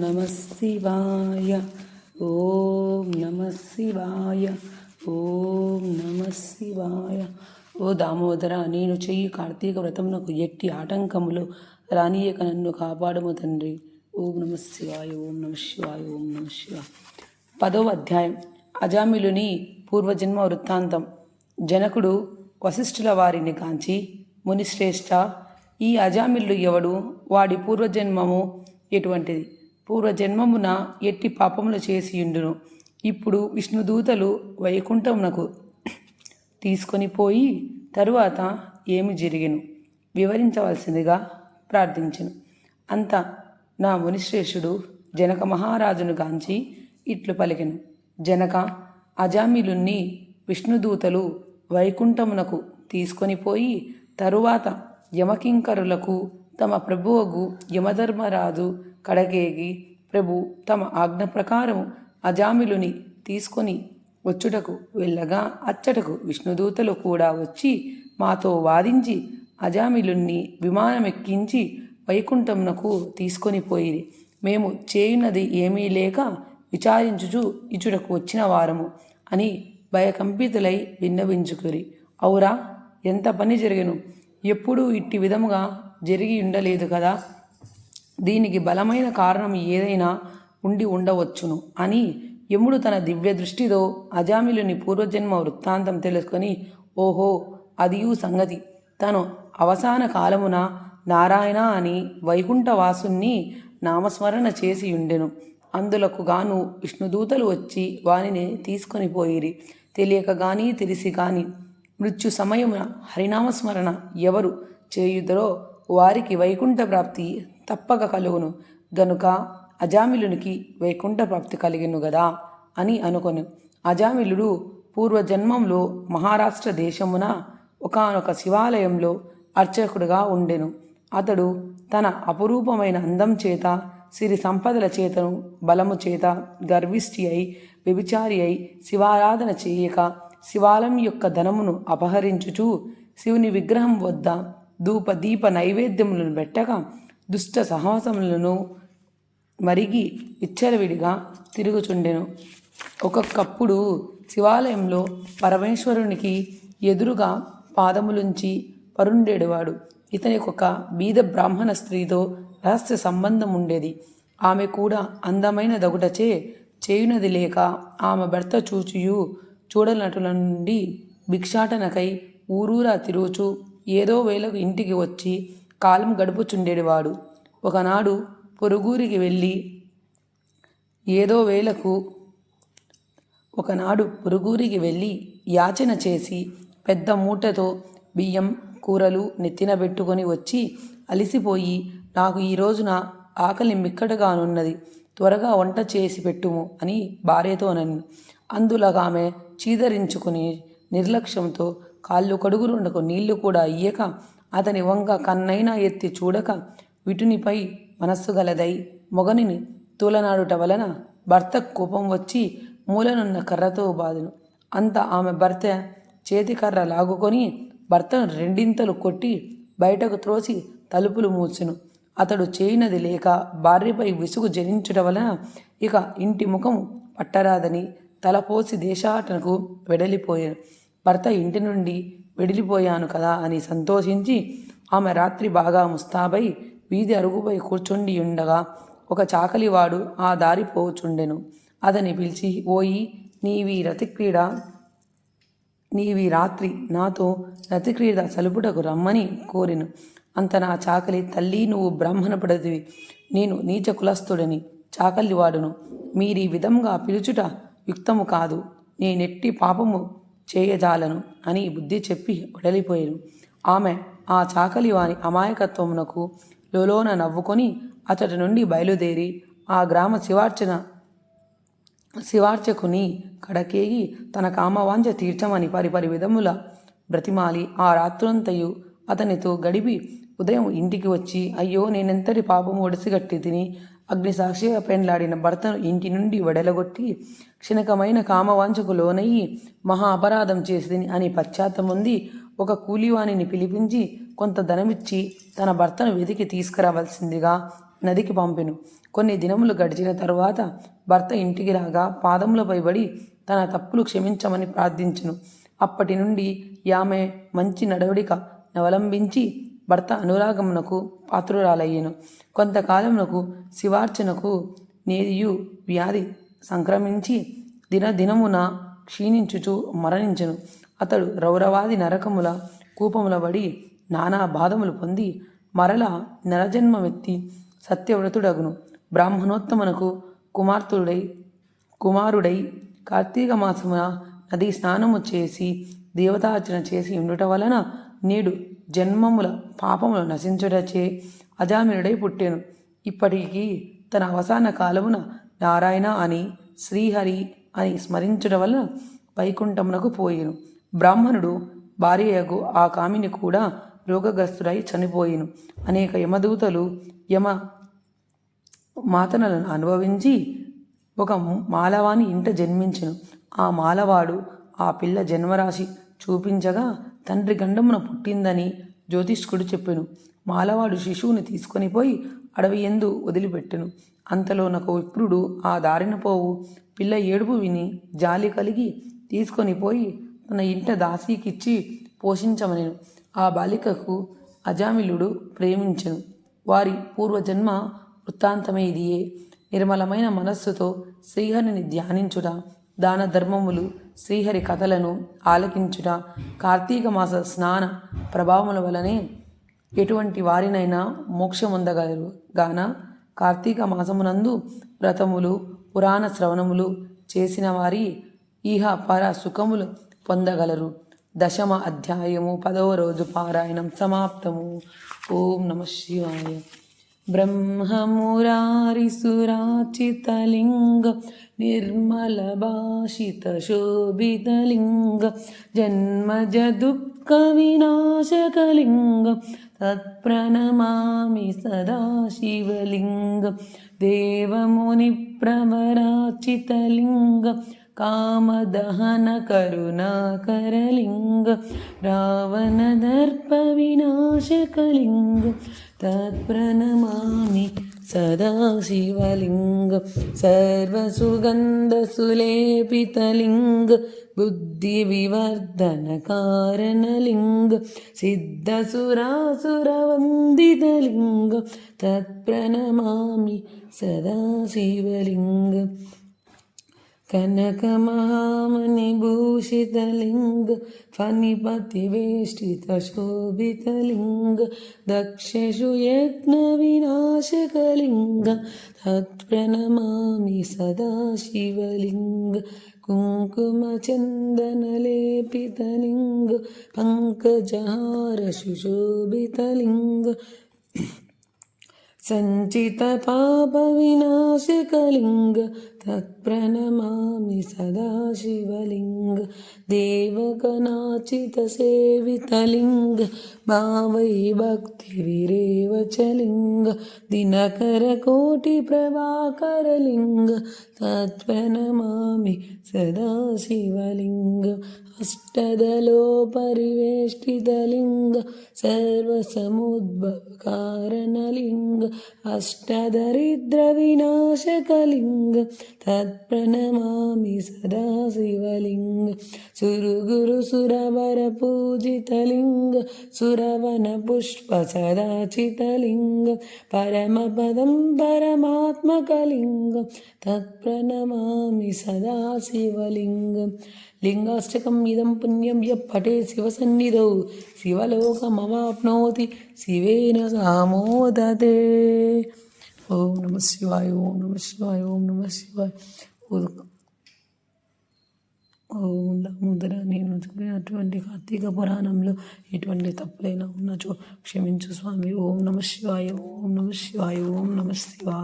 నమ శివాయ. ఓం నమ శివాయ. ఓం నమ శివాయ. ఓ దామోదర నేను చెయ్యి కార్తీక వ్రతమునకు ఎట్టి ఆటంకములు రానియక నన్ను కాపాడము తండ్రి. ఓం నమ శివాయ ఓం నమ శివాయ ఓం నమ శివాయ. పదవ అధ్యాయం. అజామిలుని పూర్వజన్మ వృత్తాంతం. జనకుడు వశిష్ఠుల వారిని కాంచి మునిశ్రేష్ఠ ఈ అజామిల్లు ఎవడు? వాడి పూర్వజన్మము ఎటువంటిది? పూర్వజన్మమున ఎట్టి పాపములు చేసి ఉండును ఇప్పుడు విష్ణుదూతలు వైకుంఠమునకు తీసుకొని పోయి తరువాత ఏమి జరిగెను? వివరించవలసిందిగా ప్రార్థించను. అంత నా మునిశ్రేషుడు జనక మహారాజును గాంచి ఇట్లు పలికెను. జనక అజామిలున్ని విష్ణుదూతలు వైకుంఠమునకు తీసుకొని పోయి తరువాత యమకింకరులకు తమ ప్రభువగు యమధర్మరాజు కడకేగి ప్రభు తమ ఆజ్ఞ ప్రకారము అజామిలుని తీసుకొని వచ్చుటకు వెళ్ళగా అచ్చటకు విష్ణుదూతలు కూడా వచ్చి మాతో వాదించి అజామిలుణ్ణి విమానమెక్కించి వైకుంఠమునకు తీసుకొని పోయిరి. మేము చేయున్నది ఏమీ లేక విచారించుచు ఇచుటకు వచ్చిన వారము అని భయకంపితులై విన్నవించుకురి. అవురా ఎంత పని జరిగను? ఎప్పుడూ ఇట్టి విధముగా జరిగి ఉండలేదు కదా? దీనికి బలమైన కారణం ఏదైనా ఉండి ఉండవచ్చును అని యముడు తన దివ్య దృష్టితో అజామిలుని పూర్వజన్మ వృత్తాంతం తెలుసుకొని ఓహో అదియు సంగతి. తను అవసాన కాలమున నారాయణ అని వైకుంఠవాసుని నామస్మరణ చేసి ఉండెను అందులకు గాను విష్ణుదూతలు వచ్చి వానిని తీసుకొని పోయిరి. తెలియక గాని తెలిసి గాని మృత్యు సమయమున హరినామస్మరణ ఎవరు చేయుదరో వారికి వైకుంఠ ప్రాప్తి తప్పక కలుగును. గనుక అజామిలునికి వైకుంఠ ప్రాప్తి కలిగిను గదా అని అనుకొను. అజామిలుడు పూర్వజన్మంలో మహారాష్ట్ర దేశమున ఒకానొక శివాలయంలో అర్చకుడుగా ఉండెను. అతడు తన అపురూపమైన అందం చేత సిరి సంపదల చేతను బలము చేత గర్విష్టి అయి వ్యభిచారి అయి శివారాధన చేయక శివాలయం యొక్క ధనమును అపహరించుచూ శివుని విగ్రహం వద్ద ధూప దీప నైవేద్యములను పెట్టక దుష్ట సహవాసములను మరిగి విచ్చలవిడిగా తిరుగుచుండెను. ఒక్కొక్కప్పుడు శివాలయంలో పరమేశ్వరునికి ఎదురుగా పాదములుంచి పరుండేడువాడు. ఇతనికి ఒక బీద బ్రాహ్మణ స్త్రీతో రహస్య సంబంధం ఉండేది ఆమె కూడా అందమైన దగుటచే చేయునది లేక ఆమె భర్త చూచియు చూడనటుల నుండి భిక్షాటనకై ఊరూరా తిరుగుచు ఏదో వేళకు ఇంటికి వచ్చి కాలం గడుపుచుండేవాడు ఒకనాడు పొరుగురికి వెళ్ళి ఏదో వేళకు ఒకనాడు పొరుగురికి వెళ్ళి యాచన చేసి పెద్ద మూటతో బియ్యం కూరలు నెత్తిన పెట్టుకొని వచ్చి అలిసిపోయి నాకు ఈ రోజున ఆకలి మిక్కటగానున్నది త్వరగా వంట చేసి పెట్టుము అని భార్యతో నన్ను అందులోగా ఆమె చీదరించుకుని నిర్లక్ష్యంతో కాళ్ళు కడుగురుండకు నీళ్ళు కూడా ఇయ్యక అతని వంక కన్నైనా ఎత్తి చూడక విటునిపై మనస్సు గలదై మొగనిని తూలనాడుట వలన భర్త కోపం వచ్చి మూలనున్న కర్రతో బాధను. అంత ఆమె భర్త చేతికర్ర లాగుకొని భర్తను రెండింతలు కొట్టి బయటకు త్రోసి తలుపులు మూర్చును అతడు చేయనది లేక భార్యపై విసుగు జనించుట వలన ఇక ఇంటి ముఖం పట్టరాదని తలపోసి దేశాటనకు వెడలిపోయాను. భర్త ఇంటి నుండి వెడిలిపోయాను కదా అని సంతోషించి ఆమె రాత్రి బాగా ముస్తాబై వీధి అరుగుపై కూర్చుండి ఉండగా ఒక చాకలివాడు ఆ దారి పోచుండెను. అతని పిలిచి ఓయి నీవి రతిక్రీడ నీవి రాత్రి నాతో రతిక్రీడ సలుపుటకు రమ్మని కోరిను. అంత నా చాకలి తల్లి నువ్వు బ్రాహ్మణ పడదివి నేను నీచ కులస్థుడని చాకలివాడును. మీరీ విధంగా పిలుచుట యుక్తము కాదు. నేనెట్టి పాపము చేయజాలను అని బుద్ధి చెప్పి వడలిపోయాను. ఆమె ఆ చాకలి వాని అమాయకత్వమునకు లోలోన నవ్వుకొని అతడి నుండి బయలుదేరి ఆ గ్రామ శివార్చన శివార్చకుని కడకేగి తన కామవాంఛ తీర్చమని పరిపరి విధముల బ్రతిమాలి ఆ రాత్రంతయు అతనితో గడిపి ఉదయం ఇంటికి వచ్చి అయ్యో నేనెంతటి పాపము ఒడిసిగట్టి తిని అగ్నిసాక్షిగా పెండ్లాడిన భర్తను ఇంటి నుండి వెడలగొట్టి క్షణికమైన కామవాంఛకు లోనయ్యి మహా అపరాధం చేసింది అని పశ్చాత్తముంది ఒక కూలివాణిని పిలిపించి కొంత ధనమిచ్చి తన భర్తను వెతికి తీసుకురావలసిందిగా నదికి పంపెను. కొన్ని దినములు గడిచిన తరువాత భర్త ఇంటికి రాగా పాదములపై పడి తన తప్పులు క్షమించమని ప్రార్థించును. అప్పటి నుండి ఆమె మంచి నడవడిక అవలంబించి భర్త అనురాగమునకు పాత్రురాలయ్యెను. కొంతకాలమునకు శివార్చనకు నేదియు వ్యాధి సంక్రమించి దినదినమున క్షీణించుచు మరణించెను. అతడు రౌరవాది నరకముల కూపముల పడి నానా బాధములు పొంది మరల నరజన్మమెత్తి సత్యవ్రతుడగును. బ్రాహ్మణోత్తమునకు కుమార్తెడై కుమారుడై కార్తీక మాసమున నది స్నానము చేసి దేవతార్చన చేసి ఉండుట వలన నేడు జన్మముల పాపములు నశించుటచే అజామినుడై పుట్టాను. ఇప్పటికీ తన అవసాన కాలమున నారాయణ అని శ్రీహరి అని స్మరించడం వలన వైకుంఠమునకు పోయాను. బ్రాహ్మణుడు భార్యయగు ఆ కామిని కూడా రోగగ్రస్తుడై చనిపోయిను. అనేక యమదూతలు యమ మాతనలను అనుభవించి ఒక మాలవాని ఇంట జన్మించను. ఆ మాలవాడు ఆ పిల్ల జన్మరాశి చూపించగా తండ్రి గండమున పుట్టిందని జ్యోతిష్కుడు చెప్పెను. మాలవాడు శిశువుని తీసుకొని పోయి అడవి ఎందు వదిలిపెట్టెను. అంతలో నాకు విప్రుడు ఆ దారిన పోవు పిల్ల ఏడుపు విని జాలి కలిగి తీసుకొని పోయి తన ఇంట దాసీకిచ్చి పోషించమనెను. ఆ బాలికకు అజామిలుడు ప్రేమించెను. వారి పూర్వజన్మ వృత్తాంతమే ఇదియే నిర్మలమైన మనస్సుతో శ్రీహరిని ధ్యానించుట దాన ధర్మములు శ్రీహరి కథలను ఆలకించుట కార్తీక మాస స్నాన ప్రభావముల వలనే ఎటువంటి వారినైనా మోక్షముందగలరు గాన కార్తీక మాసమునందు వ్రతములు పురాణ శ్రవణములు చేసిన వారి ఇహ పర సుఖములు పొందగలరు. దశమ అధ్యాయము పదవ రోజు పారాయణం సమాప్తము. ఓం నమ శివాయ. ब्रह्ममुरारिसुराचितलिङ्ग निर्मलभाषितशोभितलिङ्ग जन्मजदुःखविनाशकलिङ्ग तत्प्रणमामि सदा शिवलिङ्ग देवमुनिप्रवराचितलिङ्ग कामदहनकरुणाकरलिङ्ग रावणदर्पविनाशकलिङ्ग तत्प्रणमामि सदा शिवलिङ्ग सर्वसुगन्धसुलेपितलिङ्ग बुद्धिविवर्धनकारणलिङ्ग सिद्धसुरासुरवन्दितलिङ्ग तत्प्रणमामि सदा शिवलिङ्ग कनकमहामणिभूषितलिङ्ग फणिपतिवेष्टितशोभितलिङ्ग दक्षेषु यज्ञविनाशकलिङ्ग तत्प्रणमामि सदा शिवलिङ्ग कुङ्कुमचन्दनलेपितलिङ्ग पङ्कजहारशुशोभितलिङ्ग सञ्चितपापविनाशकलिङ्ग तत्प्रणमामि सदा शिवलिङ्ग देवकनाचितसेवितलिङ्गै भक्तिभिरेवचलिङ्ग दिनकरकोटिप्रभाकरलिङ्गत्प्रणमामि सदा शिवलिङ्ग अष्टदलोपरिवेष्टितलिङ्ग सर्वसमुद्भवकारणलिङ्ग अष्टदरिद्रविनाशकलिङ्ग तत्प्रणमामि सदा शिवलिङ्ग सुरगुरुसुरवरपूजितलिङ्ग सुरवनपुष्पसदाचितलिङ्ग परमपदं परमात्मकलिङ्ग तत्प्रणमामि सदा शिवलिङ्गम् లింగాష్టకం ఇదం పుణ్యం య పటే శివసన్నిధౌ శివలోకమవాప్నోతి శివేన సామోదతే ఓం నమ శివాయ ఓం నమ శివాయ ఓం నమ శివాయ. ఓం దామోదర నేను అటువంటి కార్తీక పురాణంలో ఎటువంటి తప్పులైనా ఉన్నచో క్షమించు స్వామి. ఓం నమ శివాయ ఓం నమ శివాయ ఓం నమ శివాయ.